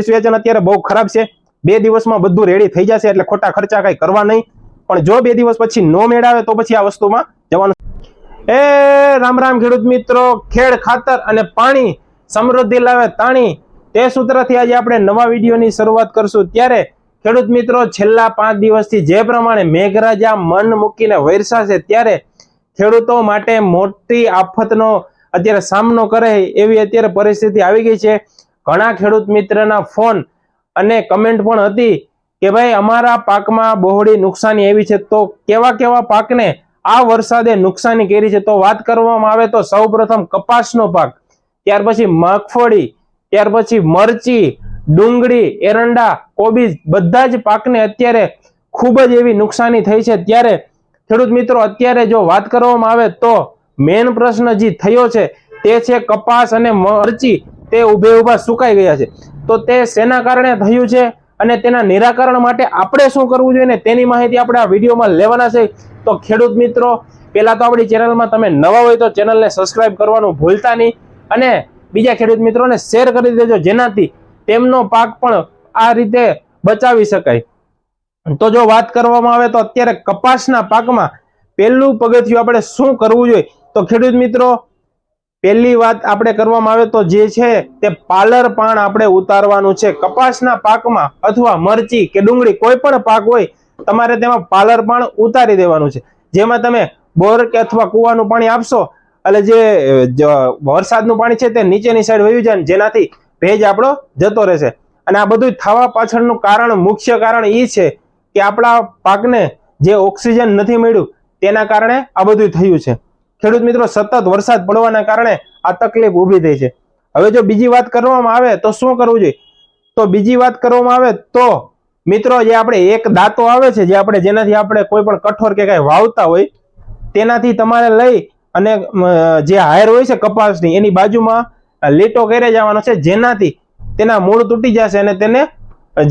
Situation અત્યારે બહુ ખરાબ છે. બે દિવસમાં બધું રેડી થઈ જશે એટલે ખોટા ખર્ચા કઈ કરવા નહીં. પણ જો બે દિવસ પછી નો મેળાવે તો પછી આ વસ્તુમાં જવાનું. એ રામ રામ ખેડૂત મિત્રો, ખેડ ખાતર અને પાણી, સમૃદ્ધિ લાવે તાણી. તે સૂત્રથી આજે આપણે નવા વિડીયોની શરૂઆત કરશું. ત્યારે ખેડૂત મિત્રો, છેલ્લા પાંચ દિવસથી જે પ્રમાણે મેઘરાજા મન મૂકીને વરસાશે ત્યારે ખેડૂતો માટે મોટી આફતનો અત્યારે સામનો કરે એવી અત્યારે પરિસ્થિતિ આવી ગઈ છે. ઘણા ખેડૂત મિત્રના ફોન અને કમેન્ટ પણ હતી કે ભાઈ, અમારા પાકમાં બહોળી નુકસાની આવી છે. તો કેવા કેવા પાકને આ વરસાદે નુકસાની કરી છે? તો વાત કરવામાં આવે તો સૌપ્રથમ કપાસનો પાક, ત્યાર પછી મગફળી, ત્યાર પછી મરચી, ડુંગળી, એરંડા, કોબીજ બધા જ પાકને અત્યારે ખૂબ જ એવી નુકસાની થઈ છે. ત્યારે ખેડૂત મિત્રો, અત્યારે જો વાત કરવામાં આવે તો મેન પ્રશ્ન જે થયો છે તે છે કપાસ અને મરચી. તે ઉભે ઊભા સુકાઈ ગયા છે. તો તે શેના કારણે થયું છે અને તેના નિરાકરણ માટે આપણે શું કરવું જોઈએ ને તેની માહિતી આપણે આ વિડીયોમાં લેવાના છે. તો ખેડૂત મિત્રો, પહેલાં તો આપણી ચેનલમાં તમે નવા હોય તો ચેનલને સબસ્ક્રાઇબ કરવાનું ભૂલતા નહીં અને બીજા ખેડૂત મિત્રોને શેર કરી દેજો જેનાથી તેમનો પાક પણ આ રીતે બચાવી શકાય. તો જો વાત કરવામાં આવે તો અત્યારે કપાસના પાકમાં પહેલું પગથિયું આપણે શું કરવું જોઈએ? તો ખેડૂત મિત્રો પહેલી વાત આપણે કરવામાં આવે તો જે છે તે પાલર પાણ આપણે ઉતારવાનું છે. કપાસના પાકમાં અથવા મરચી કે ડુંગળી કોઈ પણ પાક હોય, તમારે તેમાં પાલર પાણ ઉતારી દેવાનું છે. જેમાં તમે બોર કે અથવા કૂવાનું પાણી આપશો, એટલે જે વરસાદનું પાણી છે તે નીચેની સાઈડ વહી જાય જેનાથી ભેજ આપણો જતો રહેશે. અને આ બધું થવા પાછળનું કારણ, મુખ્ય કારણ એ છે કે આપણા પાકને જે ઓક્સિજન નથી મળ્યું, તેના કારણે આ બધું થયું છે. ખેડૂત મિત્રો, સતત વરસાદ પડવાના કારણે આ તકલીફ ઊભી થઈ છે. હવે જો બીજી વાત કરવામાં આવે તો શું કરવું જોઈએ? તો બીજી વાત કરવામાં આવે તો મિત્રો, જે આપણે એક દાંતો આવે છે, જે આપણે જેનાથી આપણે કોઈ પણ કઠોર કે કઈ વાવતા હોય, તેનાથી તમારે લઈ અને જે હાયર હોય છે કપાસની, એની બાજુમાં લીટો કરી જવાનો છે, જેનાથી તેના મૂળ તૂટી જશે અને તેને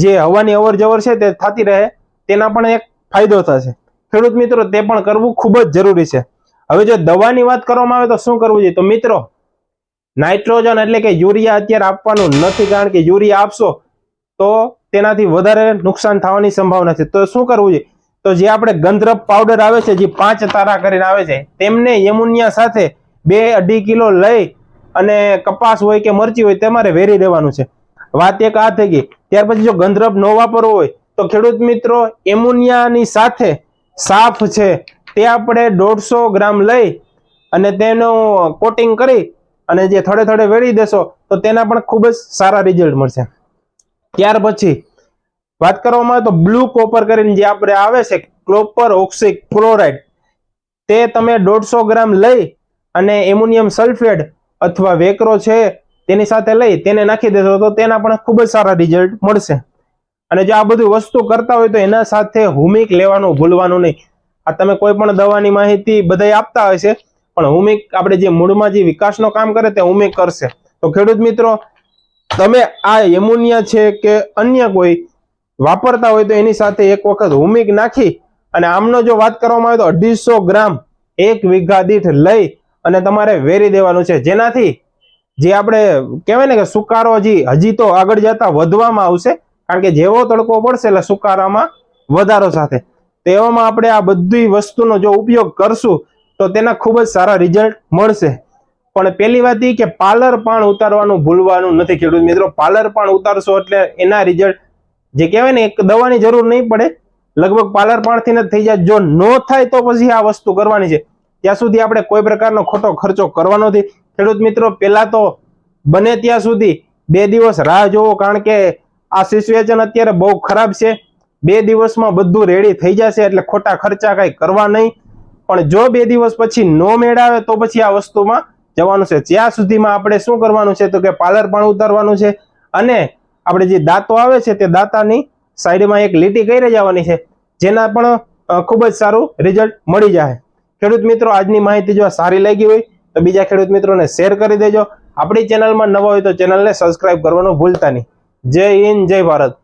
જે હવાની અવર છે તે થતી રહે, તેના પણ એક ફાયદો થશે. ખેડૂત મિત્રો, તે પણ કરવું ખૂબ જ જરૂરી છે. હવે જો દવાની વાત કરવામાં આવે તો શું કરવું જોઈએ? તો મિત્રો, નાઇટ્રોજન એટલે કે યુરિયા અત્યારે આપવાનું નથી, કારણ કે યુરિયા આપશો તો તેનાથી વધારે નુકસાન થવાની સંભાવના છે. તો શું કરવું જોઈએ? તો જે આપણે ગંધ્રપ પાવડર આવે છે, જે પાંચ તારા કરીને આવે છે, તેમને યમુનિયા સાથે બે અઢી કિલો લઈ અને કપાસ હોય કે મરચી હોય તમારે વેરી દેવાનું છે. વાત એક આ થઈ ગઈ. ત્યાર પછી જો ગંધ્રપ ન વાપરવો હોય તો ખેડૂત મિત્રો એમોનિયાની સાથે સાફ છે. તે આપણે દોઢસો ગ્રામ લઈ અને તેનું કોટિંગ કરી અને જે થોડે થોડે વેળી દેશો, તો તેના પણ ખૂબ જ સારા રિઝલ્ટ મળશે. ત્યાર પછી વાત કરવામાં આવે તો બ્લુ કોપર કરીને જે આપણે આવે છે ક્લોપર ઓક્સિક ક્લોરાઇડ તે તમે દોઢસો ગ્રામ લઈ અને એમ્યુનિયમ સલ્ફેટ અથવા વેકરો છે તેની સાથે લઈ તેને નાખી દેશો, તો તેના પણ ખૂબ જ સારા રિઝલ્ટ મળશે. અને જો આ બધું વસ્તુ કરતા હોય તો એના સાથે હુમિક લેવાનું ભૂલવાનું નહીં. આ તમે કોઈ પણ દવાની માહિતી બધાય આપતા હોય છે, પણ હુમિક આપણે જે મૂળમાં જે વિકાસનો કામ કરે તે હુમિક કરશે. તો ખેડૂત મિત્રો, તમે આ એમોનિયા છે કે અન્ય કોઈ વાપરતા હોય તો એની સાથે એક વખત હુમિક નાખી અને આમનો જો વાત કરવામાં આવે તો અઢીસો ગ્રામ એક વીઘા દીઠ લઈ અને તમારે વેરી દેવાનું છે. જેનાથી જે આપણે કહેવાય ને કે સુકારો હજી હજી તો આગળ જતા વધવામાં આવશે, કારણ કે જેવો તડકો પડશે એટલે સુકારામાં વધારો સાથે. તો એવામાં આપણે આ બધી વસ્તુનો જો ઉપયોગ કરશું, તો તેના ખૂબ જ સારા રિઝલ્ટ મળશે. પણ પહેલી વાત એ કે પાર્લર પાણ ઉતારવાનું ભૂલવાનું નથી ખેડૂત મિત્રો. પાર્લર પાણ ઉતારશો એટલે એના રિઝલ્ટ જે કહેવાય ને, એક દવાની જરૂર નહીં પડે. લગભગ પાર્લર પાણથી જ થઈ જાય. જો ન થાય તો પછી આ વસ્તુ કરવાની છે. ત્યાં સુધી આપણે કોઈ પ્રકારનો ખોટો ખર્ચો કરવાનો નથી. ખેડૂત મિત્રો, પહેલા તો બને ત્યાં સુધી બે દિવસ રાહ જોવો. કારણ કે આ સિચ્યુએશન અત્યારે બહુ ખરાબ છે. બે દિવસમાં બધું રેડી થઈ જશે એટલે ખોટા ખર્ચા કઈ કરવા નહીં. પણ જો બે દિવસ પછી નો મેળાવે તો પછી આ વસ્તુમાં જવાનું છે. ત્યાં સુધીમાં આપણે શું કરવાનું છે તો કે પાર્લર પણ ઉતારવાનું છે અને આપણે જે દાંતો આવે છે તે દાંતાની સાઈડમાં એક લીટી કરી જવાની છે. જેના પણ ખૂબ જ સારું રિઝલ્ટ મળી જાય. ખેડૂત મિત્રો, આજની માહિતી જો સારી લાગી હોય તો બીજા ખેડૂત મિત્રોને શેર કરી દેજો. આપણી ચેનલમાં નવા હોય તો ચેનલને સબસ્ક્રાઇબ કરવાનું ભૂલતા નહીં. જય હિન્દ, જય ભારત.